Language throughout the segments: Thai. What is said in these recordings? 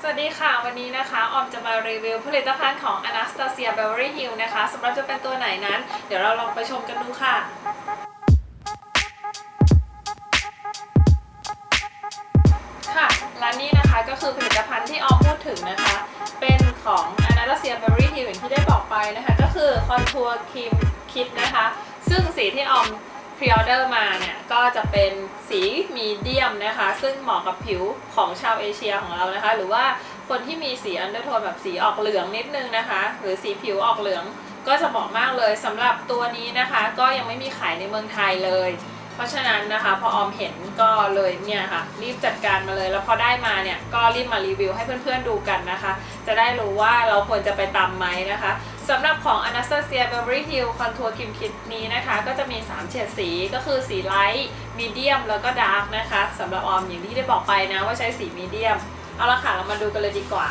สวัสดีค่ะ วันนี้นะคะ ออมจะมารีวิวผลิตภัณฑ์ของ Anastasia Beverly Hills นะคะสำหรับจะเป็นตัวไหนนั้น เดี๋ยวเราลองไปชมกันดูค่ะค่ะและนี่นะคะก็คือผลิตภัณฑ์ที่ออมพูดถึงนะคะ เป็นของ Anastasia Beverly Hills อย่างที่ได้บอกไปนะคะ ก็คือ Contour Cream Kit นะคะ ซึ่งสีที่ออม พรีออเดอร์มาเนี่ยก็จะเป็นสีมีเดียมนะคะ ซึ่งเหมาะกับผิวของชาวเอเชียของเรานะคะ หรือว่าคนที่มีสีอันเดอร์โทนแบบสีออกเหลืองนิดนึงนะคะ หรือสีผิวออกเหลืองก็จะเหมาะมากเลยสำหรับตัวนี้นะคะ ก็ยังไม่มีขายในเมืองไทยเลย เพราะฉะนั้นนะคะ พอออมเห็นก็เลยเนี่ยค่ะ รีบจัดการมาเลย แล้วพอได้มาเนี่ยก็รีบมารีวิวให้เพื่อนๆดูกันนะคะ จะได้รู้ว่าเราควรจะไปตามไหมนะคะ สำหรับของ Anastasia Beverly Hills Contour Cream Kit นี้นะคะ ก็จะมี 3 เฉดสีก็คือสีไลท์มีเดียมแล้วก็ดาร์กนะคะสำหรับออมอย่างที่ได้บอกไปนะว่าใช้สีมีเดียม เอาละค่ะ เรามาดูกันเลยดีกว่า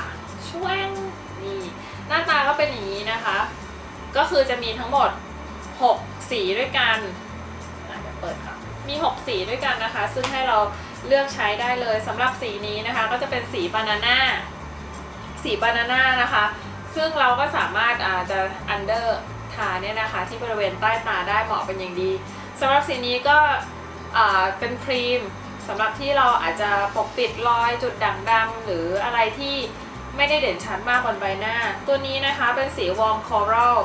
ช่วงนี่หน้าตาก็เป็นอย่างนี้นะคะ ก็คือจะมีทั้งหมด 6 สีด้วยกันอะเดี๋ยวเปิดค่ะมี 6 สีด้วยกันนะคะ ซึ่งให้เราเลือกใช้ได้เลยสำหรับสีนี้นะคะ ก็จะเป็นสีบานาน่าสีบานาน่านะคะ ซึ่งเราก็สามารถอาจจะอันเดอร์ทาเนี่ยนะคะ ที่บริเวณใต้ตาได้เหมาะเป็นอย่างดีสำหรับสีนี้ก็เป็นครีมสำหรับที่เราอาจจะปกปิดรอยจุดด่างดำหรืออะไรที่ไม่ได้เด่นชัดมากบนใบหน้า ตัวนี้นะคะเป็นสีวอร์มคอรัล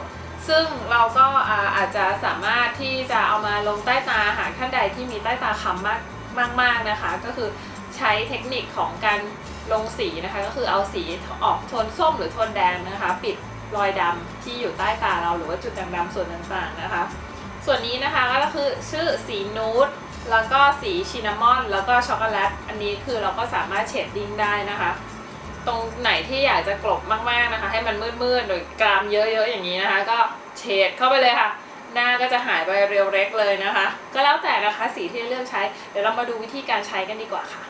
ซึ่งเราก็อาอาจจะสามารถที่จะเอามาลงใต้ตาหากท่านใดที่มีใต้ตาค้ำมากมากๆนะคะ ก็คือใช้เทคนิคของการ ลงสีนะคะ ก็คือเอาสีออกโทนส้มหรือโทนแดงนะคะ ปิดรอยดำที่อยู่ใต้ตาเราหรือว่าจุดด่างดำส่วนต่างๆนะคะ ส่วนนี้นะคะก็คือชื่อสีนูดแล้วก็สีชินามอน แล้วก็ช็อกโกแลต อันนี้คือเราก็สามารถเฉดดิ้งได้นะคะ ตรงไหนที่อยากจะกลบมากๆนะคะ ให้มันมืดๆหรือกรามเยอะๆอย่างนี้นะคะ ก็เฉดเข้าไปเลยค่ะ หน้าก็จะหายไปเรียวเล็กเลยนะคะ ก็แล้วแต่นะคะสีที่เลือกใช้ เดี๋ยวเรามาดูวิธีการใช้กันดีกว่าค่ะ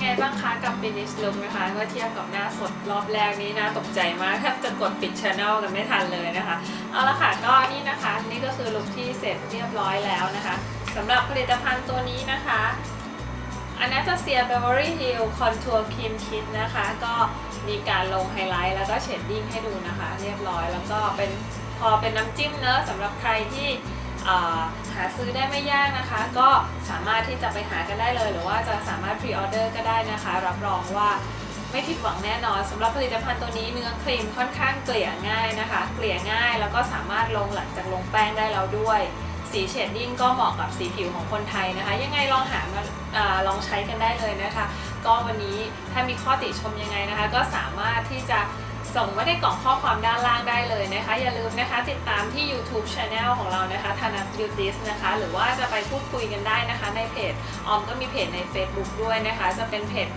ไงบ้างคะกับ finish look นะคะเมื่อเทียบกับหน้าสดรอบแรกนี้น่าตกใจมากแทบจะกดปิด channel กันไม่ทันเลยนะคะ เอาละค่ะก็นี่นะคะ นี่ก็คือลุคที่เสร็จเรียบร้อยแล้วนะคะสำหรับผลิตภัณฑ์ตัวนี้นะคะ Anastasia Beverly Hills Contour Cream Kit นะคะ ก็มีการลงไฮไลท์แล้วก็เชดดิ้งให้ดูนะคะ เรียบร้อยแล้วก็เป็นพอเป็นน้ำจิ้มเนอะสำหรับใครที่ หาซื้อได้ไม่ยากนะคะ ก็สามารถที่จะไปหากันได้เลย หรือว่าจะสามารถพรีออเดอร์ก็ได้นะคะ รับรองว่าไม่ผิดหวังแน่นอนสำหรับผลิตภัณฑ์ตัวนี้เนื้อครีมค่อนข้างเกลี่ยง่ายนะคะ เกลี่ยง่ายแล้วก็สามารถลงหลังจากลงแป้งได้แล้วด้วย สีเชดดิ้งก็เหมาะกับสีผิวของคนไทยนะคะ ยังไงลองหามาอาลองใช้กันได้เลยนะคะ ก็วันนี้ถ้ามีข้อติชมยังไงนะคะ ก็สามารถที่จะ ส่งไว้ในกล่องข้อความด้านล่างได้เลยนะคะ อย่าลืมนะคะติดตามที่ YouTube Channel ของเรานะคะธนัทบิวติสนะคะ หรือว่าจะไปพูดคุยกันได้นะคะ ในเพจออมก็มีเพจใน Facebook ด้วยนะคะ จะเป็นเพจ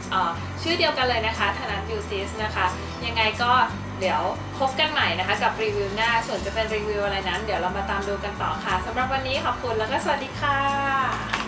เชื่อเดียวกันเลยนะคะธนัทบิวติสนะคะ ยังไงก็เดี๋ยวพบกันใหม่นะคะ กับรีวิวหน้า ส่วนจะเป็นรีวิวอะไรนั้น เดี๋ยวเรามาตามดูกันต่อค่ะสำหรับวันนี้ขอบคุณแล้วก็สวัสดีค่ะ